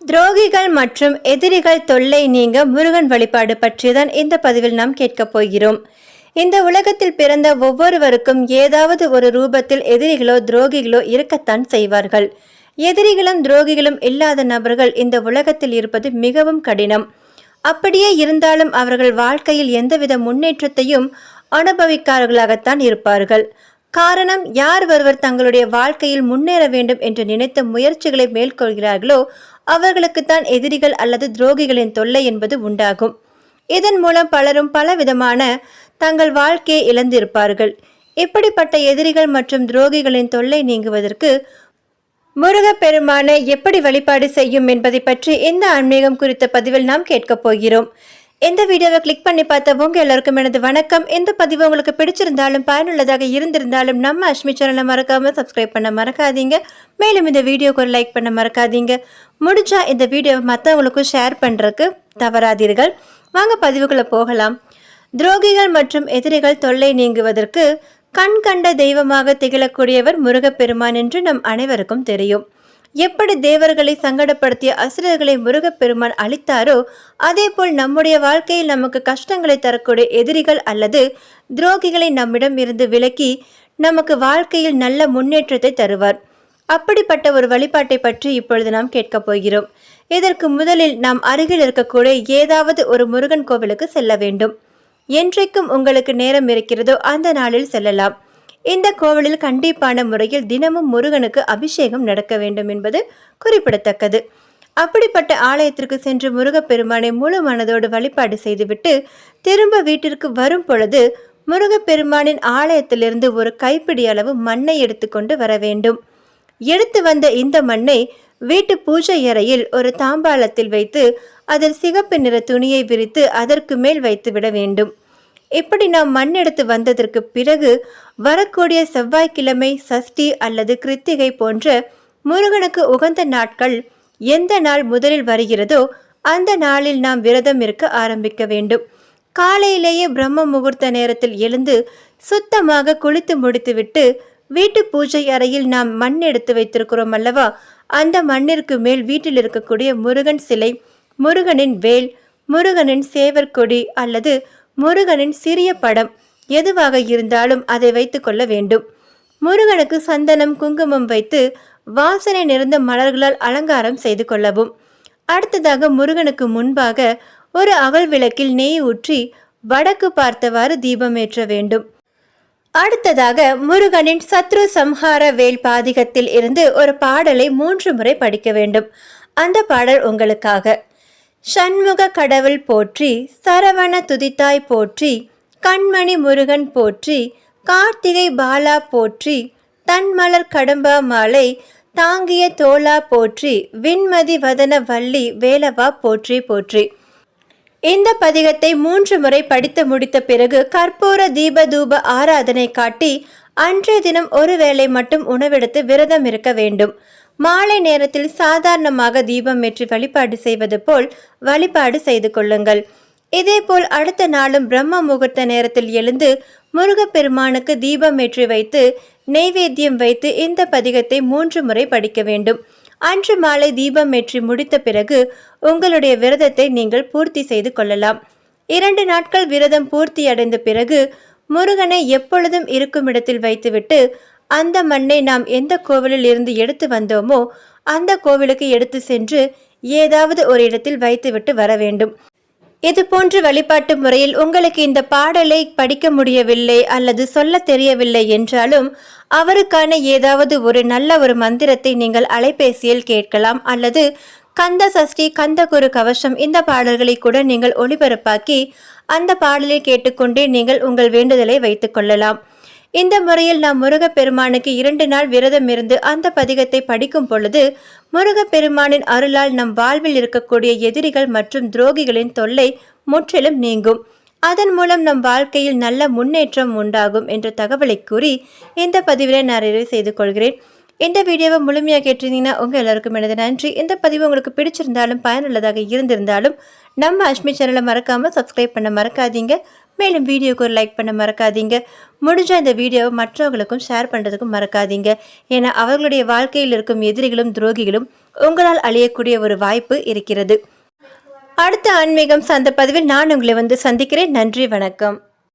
துரோகிகள் மற்றும் எதிரிகள் தொல்லை நீங்க முருகன் வழிபாடு பற்றிதான் இந்த பதிவில் நாம் கேட்கப் போகிறோம். இந்த உலகத்தில் பிறந்த ஒவ்வொருவருக்கும் ஏதாவது ஒரு ரூபத்தில் எதிரிகளோ துரோகிகளோ இருக்கத்தான் செய்வார்கள். எதிரிகளும் துரோகிகளும் இல்லாத நபர்கள் இந்த உலகத்தில் இருப்பது மிகவும் கடினம். அப்படியே இருந்தாலும் அவர்கள் வாழ்க்கையில் எந்தவித முன்னேற்றத்தையும் அனுபவிக்காரர்களாகத்தான் இருப்பார்கள். காரணம் யார் ஒருவர் தங்களுடைய வாழ்க்கையில் முன்னேற வேண்டும் என்று நினைத்த முயற்சிகளை மேற்கொள்கிறார்களோ அவர்களுக்குத்தான் எதிரிகள் அல்லது துரோகிகளின் தொல்லை என்பது உண்டாகும். இதன் மூலம் பலரும் பலவிதமான தங்கள் வாழ்க்கையை இழந்திருப்பார்கள். இப்படிப்பட்ட எதிரிகள் மற்றும் துரோகிகளின் தொல்லை நீங்குவதற்கு முருகப்பெருமானை எப்படி வழிபாடு செய்யும் என்பதை பற்றி இந்த ஆன்மீகம் குறித்த பதிவில் நாம் கேட்கப் போகிறோம். இந்த வீடியோவை கிளிக் பண்ணி பார்த்த உங்கள் எல்லாருக்கும் எனது வணக்கம். இந்த பதிவு உங்களுக்கு பிடிச்சிருந்தாலும் பயனுள்ளதாக இருந்திருந்தாலும் நம்ம அஷ்மி சேனலை மறக்காமல் சப்ஸ்கிரைப் பண்ண மறக்காதீங்க. மேலும் இந்த வீடியோக்கு ஒரு லைக் பண்ண மறக்காதீங்க. முடிஞ்சால் இந்த வீடியோவை மற்றவங்களுக்கும் ஷேர் பண்ணுறதுக்கு தவறாதீர்கள். வாங்க பதிவுகளை போகலாம். துரோகிகள் மற்றும் எதிரிகள் தொல்லை நீங்குவதற்கு கண் கண்ட தெய்வமாக திகழக்கூடியவர் முருகப்பெருமான் என்று நம் அனைவருக்கும் தெரியும். எப்படி தேவர்களை சங்கடப்படுத்திய அசுரர்களை முருகப்பெருமான் அளித்தாரோ அதேபோல் நம்முடைய வாழ்க்கையில் நமக்கு கஷ்டங்களை தரக்கூடிய எதிரிகள் அல்லது துரோகிகளை நம்மிடம் இருந்து விலக்கி நமக்கு வாழ்க்கையில் நல்ல முன்னேற்றத்தை தருவார். அப்படிப்பட்ட ஒரு வழிபாட்டை பற்றி இப்பொழுது நாம் கேட்கப் போகிறோம். இதற்கு முதலில் நாம் அருகில் இருக்கக்கூடிய ஏதாவது ஒரு முருகன் கோவிலுக்கு செல்ல வேண்டும். என்றைக்கும் உங்களுக்கு நேரம் இருக்கிறதோ அந்த நாளில் செல்லலாம். இந்த கோவிலில் கண்டிப்பான முறையில் தினமும் முருகனுக்கு அபிஷேகம் நடக்க வேண்டும் என்பது குறிப்பிடத்தக்கது. அப்படிப்பட்ட ஆலயத்திற்கு சென்று முருகப்பெருமானை முழு மனதோடு வழிபாடு செய்துவிட்டு திரும்ப வீட்டிற்கு வரும் பொழுது முருகப்பெருமானின் ஆலயத்திலிருந்து ஒரு கைப்பிடி அளவு மண்ணை எடுத்துக்கொண்டு வர வேண்டும். எடுத்து வந்த இந்த மண்ணை வீட்டு பூஜை அறையில் ஒரு தாம்பாளத்தில் வைத்து அதில் சிகப்பு நிற துணியை விரித்து அதற்கு மேல் வைத்து விட வேண்டும். இப்படி நாம் மண் எடுத்து வந்ததற்கு பிறகு வரக்கூடிய செவ்வாய்க்கிழமை சஷ்டி அல்லது கிருத்திகை போன்ற முருகனுக்கு உகந்த நாட்கள் எந்த நாள் முதலில் வருகிறதோ அந்த நாளில் நாம் விரதம் இருக்க ஆரம்பிக்க வேண்டும். காலையிலேயே பிரம்ம முகூர்த்த நேரத்தில் எழுந்து சுத்தமாக குளித்து முடித்துவிட்டு வீட்டு பூஜை அறையில் நாம் மண் எடுத்து வைத்திருக்கிறோம் அல்லவா? அந்த மண்ணிற்கு மேல் வீட்டில் இருக்கக்கூடிய முருகன் சிலை முருகனின் வேல் முருகனின் சேவற்கொடி அல்லது முருகனின் சிறிய படம் எதுவாக இருந்தாலும் அதை வைத்துக்கொள்ள வேண்டும். முருகனுக்கு சந்தனம் குங்குமம் வைத்து வாசனை நிறைந்த மலர்களால் அலங்காரம் செய்து கொள்ளவும். அடுத்ததாக முருகனுக்கு முன்பாக ஒரு அகல் விளக்கில் நெய் ஊற்றி வடக்கு பார்த்தவாறு தீபமேற்ற வேண்டும். அடுத்ததாக முருகனின் சத்ரு சம்ஹார வேல் பாதிகத்தில் இருந்து ஒரு பாடலை மூன்று முறை படிக்க வேண்டும். அந்த பாடல் உங்களுக்காக. சண்முக கடவுள் போற்றி சரவண துதித்தாய் போற்றி கண்மணி முருகன் போற்றி கார்த்திகை பாலா போற்றி தன்மலர் கடம்பா மாலை தாங்கிய தோலா போற்றி விண்மதி வதன வள்ளி வேலவா போற்றி போற்றி. இந்த பதிகத்தை மூன்று முறை படித்து முடித்த பிறகு கற்பூர தீப தூப ஆராதனை காட்டி அன்றைய தினம் ஒரு வேளை மட்டும் உணவெடுத்து விரதம் இருக்க வேண்டும். மாலை நேரத்தில் சாதாரணமாக தீபம் ஏற்றி வழிபாடு செய்வது போல் வழிபாடு செய்து கொள்ளுங்கள். இதேபோல் அடுத்த நாளும் பிரம்ம முகூர்த்த நேரத்தில் எழுந்து முருகப்பெருமானுக்கு தீபம் ஏற்றி வைத்து நெய்வேத்தியம் வைத்து இந்த பதிகத்தை மூன்று முறை படிக்க வேண்டும். அன்று மாலை தீபம் ஏற்றி முடித்த பிறகு உங்களுடைய விரதத்தை நீங்கள் பூர்த்தி செய்து கொள்ளலாம். இரண்டு நாட்கள் விரதம் பூர்த்தி அடைந்த பிறகு முருகனை எப்பொழுதும் இருக்கும் இடத்தில் வைத்துவிட்டு அந்த மண்ணை நாம் எந்த கோவிலில் இருந்து எடுத்து வந்தோமோ அந்த கோவிலுக்கு எடுத்து சென்று ஏதாவது ஒரு இடத்தில் வைத்துவிட்டு வர வேண்டும். இது போன்ற வழிபாட்டு முறையில் உங்களுக்கு இந்த பாடலை படிக்க முடியவில்லை அல்லது சொல்ல தெரியவில்லை என்றாலும் அவருக்கான ஏதாவது ஒரு நல்ல ஒரு மந்திரத்தை நீங்கள் அலைபேசியில் கேட்கலாம் அல்லது கந்த சஷ்டி கந்த குரு கவசம் இந்த பாடல்களை கூட நீங்கள் ஒளிபரப்பாக்கி அந்த பாடலை கேட்டுக்கொண்டே நீங்கள் உங்கள் வேண்டுதலை வைத்துக்கொள்ளலாம் இந்த முறையில் நாம் முருகப்பெருமானுக்கு இரண்டு நாள் விரதம் இருந்து அந்த பதிகத்தை படிக்கும் பொழுது முருகப்பெருமானின் அருளால் நம் வாழ்வில் இருக்கக்கூடிய எதிரிகள் மற்றும் துரோகிகளின் தொல்லை முற்றிலும் நீங்கும். அதன் மூலம் நம் வாழ்க்கையில் நல்ல முன்னேற்றம் உண்டாகும் என்ற தகவலை கூறி இந்த பதிவினை நான் நிறைவு செய்து கொள்கிறேன். இந்த வீடியோவை முழுமையாக கேட்டிருந்தீங்கன்னா உங்கள் எல்லாருக்கும் எனது நன்றி. இந்த பதிவு உங்களுக்கு பிடிச்சிருந்தாலும் பயனுள்ளதாக இருந்திருந்தாலும் நம்ம அஷ்மி சேனலை மறக்காமல் சப்ஸ்கிரைப் பண்ண மறக்காதீங்க. மேலும் வீடியோக்கு ஒரு லைக் பண்ண மறக்காதீங்க. முடிஞ்ச இந்த வீடியோவை மற்றவர்களுக்கும் ஷேர் பண்ணுறதுக்கும் மறக்காதீங்க. ஏன்னா அவர்களுடைய வாழ்க்கையில் இருக்கும் எதிரிகளும் துரோகிகளும் உங்களால் அழியக்கூடிய ஒரு வாய்ப்பு இருக்கிறது. அடுத்த ஆன்மீகம் சார்ந்த பதிவில் நான் உங்களை வந்து சந்திக்கிறேன். நன்றி வணக்கம்.